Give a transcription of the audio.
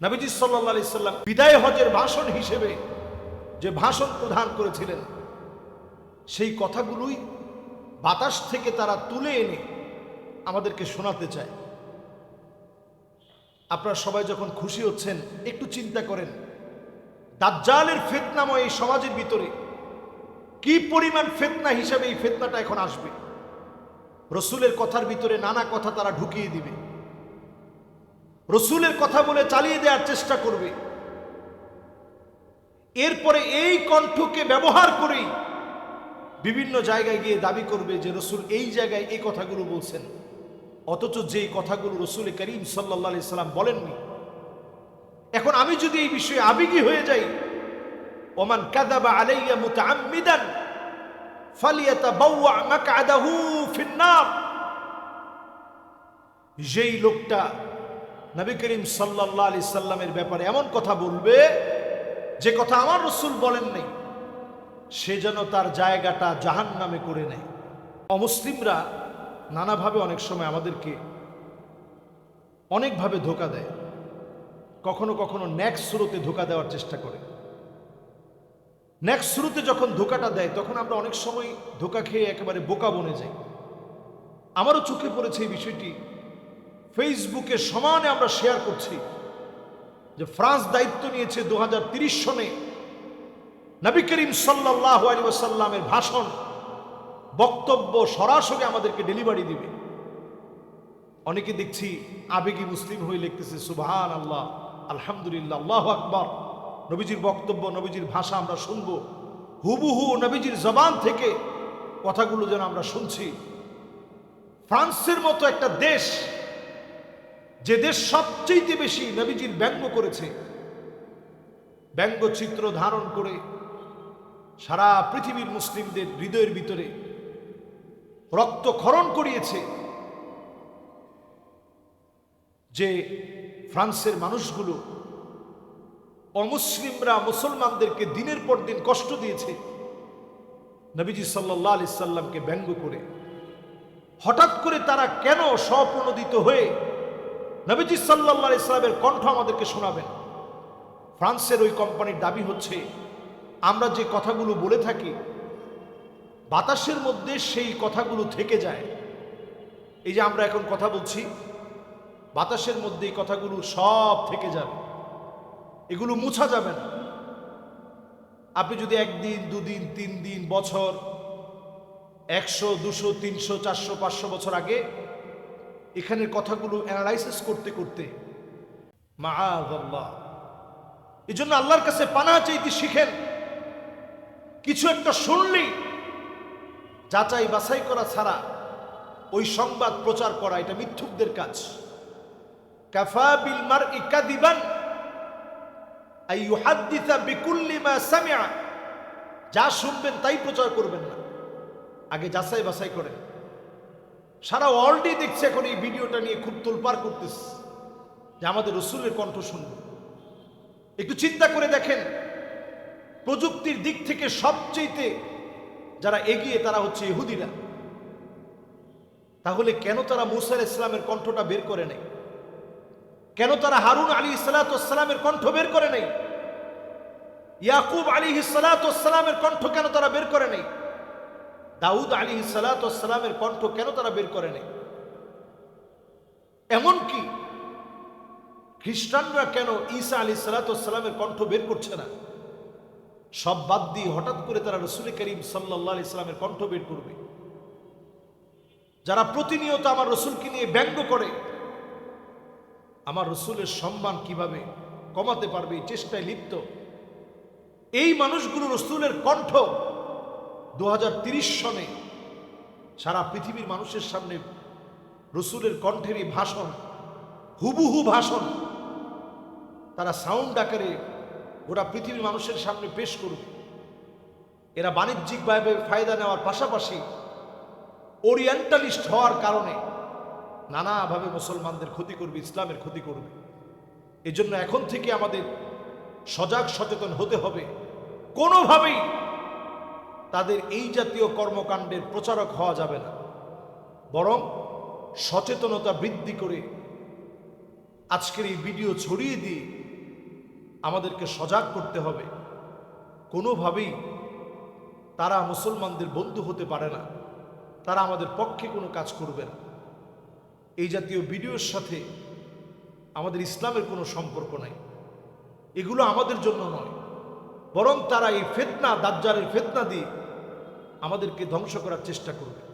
নবীজি সাল্লাহ আলি সাল্লাম বিদায় হজের ভাষণ হিসেবে যে ভাষণ প্রদান করেছিলেন, সেই কথাগুলোই বাতাস থেকে তারা তুলে এনে আমাদেরকে শোনাতে চায়। আপনারা সবাই যখন খুশি হচ্ছেন, একটু চিন্তা করেন, দাজ্জালের ফেতনাময় এই সমাজের ভিতরে কি পরিমাণ ফেতনা হিসাবে এই ফেতনাটা এখন আসবে? রসুলের কথার ভিতরে নানা কথা তারা ঢুকিয়ে দিবে। রসুলের কথা বলে চালিয়ে দেওয়ার চেষ্টা করবে। এরপরে এই কণ্ঠকে ব্যবহার করেই বিভিন্ন জায়গায় গিয়ে দাবি করবে যে রসুল এই জায়গায় এই কথাগুলো বলছেন। অথচ যে কথাগুলো রসুল করিম সাল্লা সাল্লাম বলেননি। এখন আমি যদি এই বিষয়ে আবেগী হয়ে যাই, ওমান কাদাবা আলাইয়া মুতাআম্মিদান ফালিয়াতাবাওয়া মাকআদাহু ফিন্নার। যেই লোকটা নবী করিম সাল্লাহ আলি সাল্লামের ব্যাপারে এমন কথা বলবে, যে কথা আমার রসুল বলেন নেই। সে যেন তার জায়গাটা জাহান নামে করে নেয়। অমুসলিমরা নানাভাবে অনেক সময় আমাদেরকে অনেকভাবে ধোকা দেয়। কখনো কখনো ন্যাক্স স্রোতে ধোকা দেওয়ার চেষ্টা করে। ন্যাক্স স্রোতে যখন ধোকাটা দেয়, তখন আমরা অনেক সময় ধোকা খেয়ে একেবারে বোকা বনে যাই। আমারও চোখে পড়েছে এই বিষয়টি। ফেসবুকে সমানে আমরা শেয়ার করছি যে ফ্রান্স দায়িত্ব নিয়েছে দু সনে নবী করিম সাল্লাহ আলী ওসাল্লামের ভাষণ, বক্তব্য সরাসরি আমাদেরকে ডেলিভারি দিবে। অনেকে দেখছি আবেগী মুসলিম হয়ে লিখতেছে সুবহান আল্লাহ আলহামদুলিল্লাহ, আল্লাহ আকবর। নবীজির বক্তব্য, নবীজির ভাষা আমরা শুনব। হুবুহু নবীজির জবান থেকে কথাগুলো যেন আমরা শুনছি। ফ্রান্সের মতো একটা দেশ যে দেশ সবচেয়ে বেশি নবীজির ব্যঙ্গ করেছে ব্যঙ্গচিত্র ধারণ করে সারা পৃথিবীর মুসলিমদের হৃদয়ের ভিতরে রক্তক্ষরণ করিয়েছে যে ফ্রান্সের মানুষগুলো অমুসলিমরা মুসলমানদেরকে দিনের পর দিন কষ্ট দিয়েছে। নবীজি সাল্লাহ আলি সাল্লামকে ব্যঙ্গ করে হঠাৎ করে তারা কেন স্বপ্রণোদিত হয়ে নবীজি সাল্লাহ ইসলামের কণ্ঠ আমাদেরকে শোনাবেন। ফ্রান্সের ওই কোম্পানির দাবি হচ্ছে, আমরা যে কথাগুলো বলে থাকি, বাতাসের মধ্যে সেই কথাগুলো থেকে যায়। এই যে আমরা এখন কথা বলছি, বাতাসের মধ্যে এই কথাগুলো সব থেকে যাবে। এগুলো মুছা যাবে না। আপনি যদি একদিন, দুদিন তিন দিন বছর, একশো, দুশো, তিনশো, চারশো, পাঁচশো বছর আগে এখানের কথাগুলো অ্যানালাইসিস করতে করতে। মা এই জন্য আল্লাহর কাছে পানা চাইতে শিখেন। কিছু একটা শুনলেই যাচাই বাছাই করা ছাড়া ওই সংবাদ প্রচার করা, এটা মিথ্যুকদের কাজ। কাফা বিল মার ইকাদিবান আই ইউহাদ্দিসা বিকুল্লি মা সামিআ। যা শুনবেন তাই প্রচার করবেন না। আগে যাচাই বাছাই করেন। সারা ওয়ার্ল্ডই দেখছে এখন এই ভিডিওটা নিয়ে খুব তোলপাড় করতেছে। যে আমাদের রসুলের কণ্ঠ শুনবে। একটু চিন্তা করে দেখেন, প্রযুক্তির দিক থেকে সবচেয়েতে যারা এগিয়ে তারা হচ্ছে ইহুদিরা। তাহলে কেন তারা মুসার ইসলামের কণ্ঠটা বের করে নেই? কেন তারা হারুন আলী সালাতামের কণ্ঠ বের করে নেই? ইয়াকুব আলী সালাতামের কণ্ঠ কেন তারা বের করে নেই? দাউদ আলী সালাতামের কণ্ঠ কেন তারা বের করে নেই? এমনকি খ্রিস্টানরা কেন ঈসা আলী সালাতামের কণ্ঠ বের করছে না? সব বাদ দিয়ে হঠাৎ করে তারা রসুল করিম সাল্লাহ ইসলামের কণ্ঠ বের করবে। যারা প্রতিনিয়ত আমার রসুলকে নিয়ে ব্যঙ্গ করে, আমার রসুলের সম্মান কীভাবে কমাতে পারবে চেষ্টায় লিপ্ত? এই মানুষগুলো রসুলের কণ্ঠ দু সনে সারা পৃথিবীর মানুষের সামনে রসুলের কণ্ঠের এই ভাষণ, হুবুহু ভাষণ, তারা সাউন্ড আকারে ওরা পৃথিবীর মানুষের সামনে পেশ করবে এরা বাণিজ্যিকভাবে ফায়দা নেওয়ার পাশাপাশি ওরিয়েন্টালিস্ট হওয়ার কারণে নানাভাবে মুসলমানদের ক্ষতি করবে, ইসলামের ক্ষতি করবে। এজন্য এখন থেকে আমাদের সজাগ সচেতন হতে হবে। কোনোভাবেই তাদের এই জাতীয় কর্মকাণ্ডের প্রচারক হওয়া যাবে না। বরং সচেতনতা বৃদ্ধি করে আজকের এই ভিডিও ছড়িয়ে দিয়ে আমাদেরকে সজাগ করতে হবে। কোনোভাবেই তারা মুসলমানদের বন্ধু হতে পারে না। তারা আমাদের পক্ষে কোনো কাজ করবে না। এই জাতীয় ভিডিওর সাথে আমাদের ইসলামের কোনো সম্পর্ক নাই। এগুলো আমাদের জন্য নয়। বরং তারা এই ফেতনা দাজ্জালের ফেতনা দিয়ে আমাদেরকে ধ্বংস করার চেষ্টা করবে।